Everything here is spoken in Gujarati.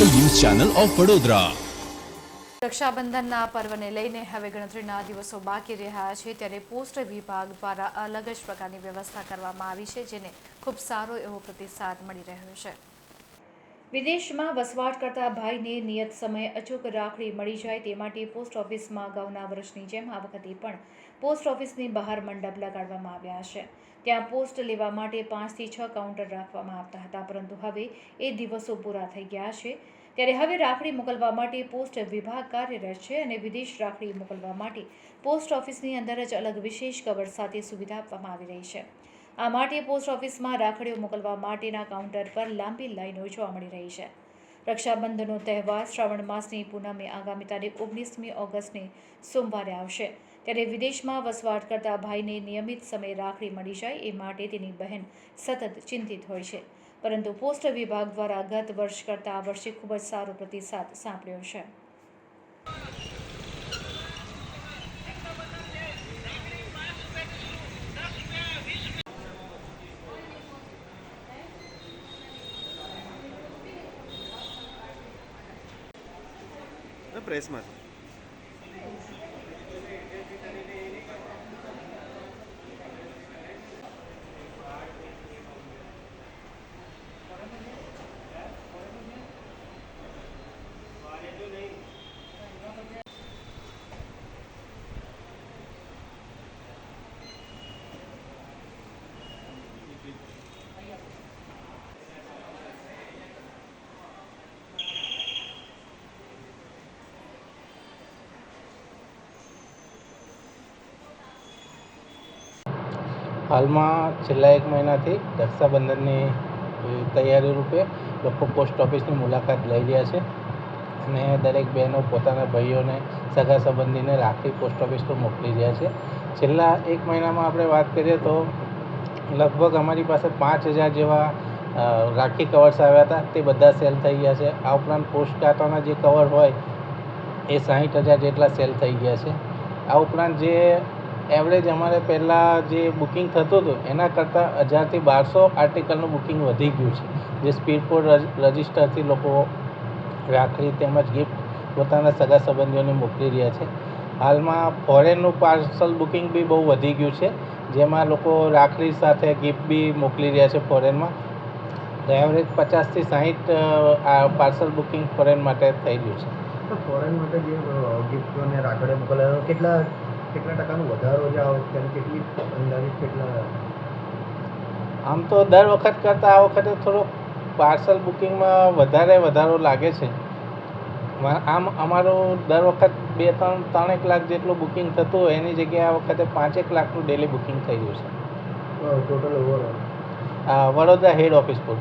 Channel of Vadodara. રક્ષાબંધનના પર્વને લઈને હવે ગણતરીના દિવસો બાકી રહ્યા છે ત્યારે પોસ્ટ વિભાગ દ્વારા અલગ જ પ્રકારની વ્યવસ્થા કરવામાં આવી છે જેને ખૂબ સારો એવો પ્રતિસાદ મળી રહ્યો છે. વિદેશમાં વસવાટ કરતા ભાઈને નિયત સમયે અચૂક રાખડી મળી જાય તે માટે પોસ્ટ ઓફિસમાં અગાઉના વર્ષની જેમ આ વખતે પણ પોસ્ટ ઓફિસની બહાર મંડપ લગાડવામાં આવ્યા છે. ત્યાં પોસ્ટ લેવા માટે પાંચથી છ કાઉન્ટર રાખવામાં આવતા હતા, પરંતુ હવે એ દિવસો પૂરા થઈ ગયા છે. ત્યારે હવે રાખડી મોકલવા માટે પોસ્ટ વિભાગ કાર્યરત છે અને વિદેશ રાખડી મોકલવા માટે પોસ્ટ ઓફિસની અંદર જ અલગ વિશેષ કવર સાથે સુવિધા આપવામાં આવી રહી છે. આ માટે પોસ્ટ ઓફિસમાં રાખડીઓ મોકલવા માટેના કાઉન્ટર પર લાંબી લાઈનો જોવા મળી રહી છે. રક્ષાબંધનનો તહેવાર શ્રાવણ માસની પૂનમે આગામી તારીખ ઓગણીસમી ઓગસ્ટને સોમવારે આવશે. ત્યારે વિદેશમાં વસવાટ કરતા ભાઈને નિયમિત સમયે રાખડી મળી જાય એ માટે તેની બહેન સતત ચિંતિત હોય છે. પરંતુ પોસ્ટ વિભાગ દ્વારા ગત વર્ષ કરતાં આ વર્ષે ખૂબ જ સારો પ્રતિસાદ સાંપડ્યો છે. preço, mano. હાલમાં છેલ્લા એક મહિનાથી રક્ષાબંધનની તૈયારી રૂપે લોકો પોસ્ટ ઓફિસની મુલાકાત લઈ રહ્યા છે અને દરેક બહેનો પોતાના ભાઈઓને, સગા સંબંધીને રાખડી પોસ્ટ ઓફિસ પર મોકલી રહ્યા છે. છેલ્લા એક મહિનામાં આપણે વાત કરીએ તો લગભગ અમારી પાસે પાંચ હજાર જેવા રાખી કવર્સ આવ્યા હતા. તે બધા સેલ થઈ ગયા છે. આ ઉપરાંત પોસ્ટ કાર્ટોના જે કવર હોય એ સાહીઠ હજાર જેટલા સેલ થઈ ગયા છે. આ ઉપરાંત જે એવરેજ અમારે પહેલાં જે બુકિંગ થતું હતું, એના કરતાં હજારથી બારસો આર્ટિકલનું બુકિંગ વધી ગયું છે. જે સ્પીડ પોસ્ટ રજિસ્ટરથી લોકો રાખડી તેમજ ગિફ્ટ પોતાના સગા સંબંધીઓને મોકલી રહ્યા છે. હાલમાં ફોરેનનું પાર્સલ બુકિંગ બી બહુ વધી ગયું છે, જેમાં લોકો રાખડી સાથે ગિફ્ટ બી મોકલી રહ્યા છે ફોરેનમાં તો એવરેજ પચાસથી સાહીઠ પાર્સલ બુકિંગ ફોરેન માટે થઈ ગયું છે. ફોરેન માટે જે ગિફ્ટ અને રાખડે મોકલાયો, કેટલા કેટલા ટકાનો વધારો જે આવે છે? કેટલી અંદાજિત કેટલા? આમ તો દર વખત કરતાં આ વખતે થોડો પાર્સલ બુકિંગમાં વધારે વધારો લાગે છે. આમ અમારું દર વખત બે ત્રણ ત્રણેક લાખ જેટલું બુકિંગ થતું હોય એની જગ્યાએ આ વખતે પાંચેક લાખનું ડેલી બુકિંગ થઈ ગયું છે. ટોટલ વડોદરા હેડ ઓફિસ પર.